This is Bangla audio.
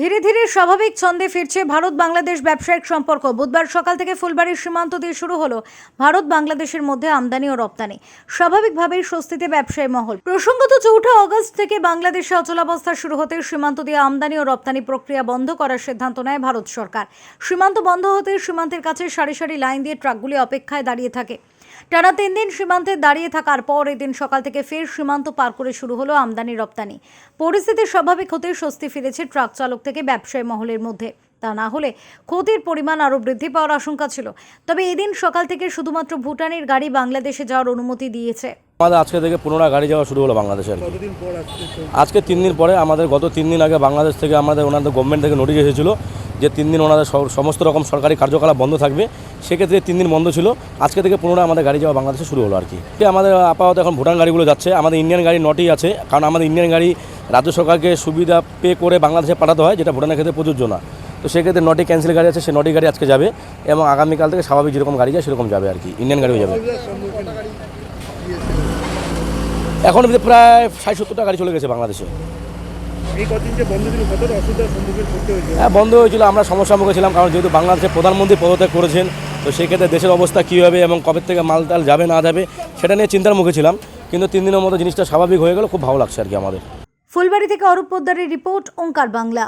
ধীরে ধীরে স্বাভাবিক ছন্দে ফিরছে ভারত বাংলাদেশ ব্যবসায়িক সম্পর্ক। বুধবার সকাল থেকে ফুলবাড়ির সীমান্ত দিয়ে শুরু হলো ভারত বাংলাদেশের মধ্যে আমদানি ও রপ্তানি। স্বাভাবিকভাবেই স্বস্তিতে ব্যবসায়ী মহল। প্রসঙ্গত, চৌঠা অগস্ট থেকে বাংলাদেশে অচলাবস্থা শুরু হতে সীমান্ত দিয়ে আমদানি ও রপ্তানি প্রক্রিয়া বন্ধ করার সিদ্ধান্ত নেয় ভারত সরকার। সীমান্ত বন্ধ হতে সীমান্তের কাছে সারি সারি লাইন দিয়ে ট্রাকগুলি অপেক্ষায় দাঁড়িয়ে থাকে। টানা তিন দিন সীমান্তে দাঁড়িয়ে থাকার পর এদিন সকাল থেকে ফের সীমান্ত পার করে শুরু হলো আমদানি রপ্তানি। পরিস্থিতি স্বাভাবিক হতে স্বস্তি ফিরেছে ট্রাক চালক থেকে ব্যবসায়ী মহলের মধ্যে। তা না হলে ক্ষতির পরিমাণ আরও বৃদ্ধি পাওয়ার আশঙ্কা ছিল। তবে এদিন সকাল থেকে শুধুমাত্র ভুটানের গাড়ি বাংলাদেশে যাওয়ার অনুমতি দিয়েছে। আমাদের আজকে থেকে পুনরায় গাড়ি যাওয়া শুরু হলো বাংলাদেশে আর কি। আজকে আজকে তিন দিন পরে আমাদের গত তিন দিন আগে বাংলাদেশ থেকে আমাদের ওনাদের গভর্নমেন্ট থেকে নোটিশ এসেছিল যে তিন দিন ওনাদের সমস্ত রকম সরকারি কার্যকলাপ বন্ধ থাকবে, সেক্ষেত্রে তিন দিন বন্ধ ছিল। আজকে থেকে পুনরায় আমাদের গাড়ি যাওয়া বাংলাদেশে শুরু হলো আর কি। আমাদের আপাতত এখন ভুটান গাড়িগুলো যাচ্ছে, আমাদের ইন্ডিয়ান গাড়ি নটি আছে, কারণ আমাদের ইন্ডিয়ান গাড়ি রাজ্য সরকারকে সুবিধা পে করে বাংলাদেশে পাঠাতে হয়, যেটা ভুটানের ক্ষেত্রে প্রযোজ্য না। তো সেক্ষেত্রে নটি ক্যান্সেল গাড়ি আছে, সে নটি গাড়ি আজকে যাবে এবং আগামীকাল থেকে স্বাভাবিক যেরকম গাড়ি যায়, সেরকম যাবে আর কি, ইন্ডিয়ান গাড়িও যাবে। এখন প্রায় ষাট সত্তরটা গাড়ি চলে গেছে বাংলাদেশে। এই কদিন যে বন্ধ ছিল কতটা অসুবিধার সম্মুখীন করতে হয়েছে? হ্যাঁ বন্ধ হয়েছিল আমরা সমস্যার মুখে ছিলাম কারণ যেহেতু বাংলাদেশের প্রধানমন্ত্রী পদত্যাগ করেছেন তো সেক্ষেত্রে দেশের অবস্থা কী হবে এবং কবে থেকে মাল তাল যাবে না যাবে সেটা নিয়ে চিন্তার মুখে ছিলাম কিন্তু তিন দিনের মতো জিনিসটা স্বাভাবিক হয়ে গেল খুব ভালো লাগছে আর কি আমাদের। ফুলবাড়ি থেকে অরূপ পোদ্দারের রিপোর্ট ওঙ্কার বাংলা।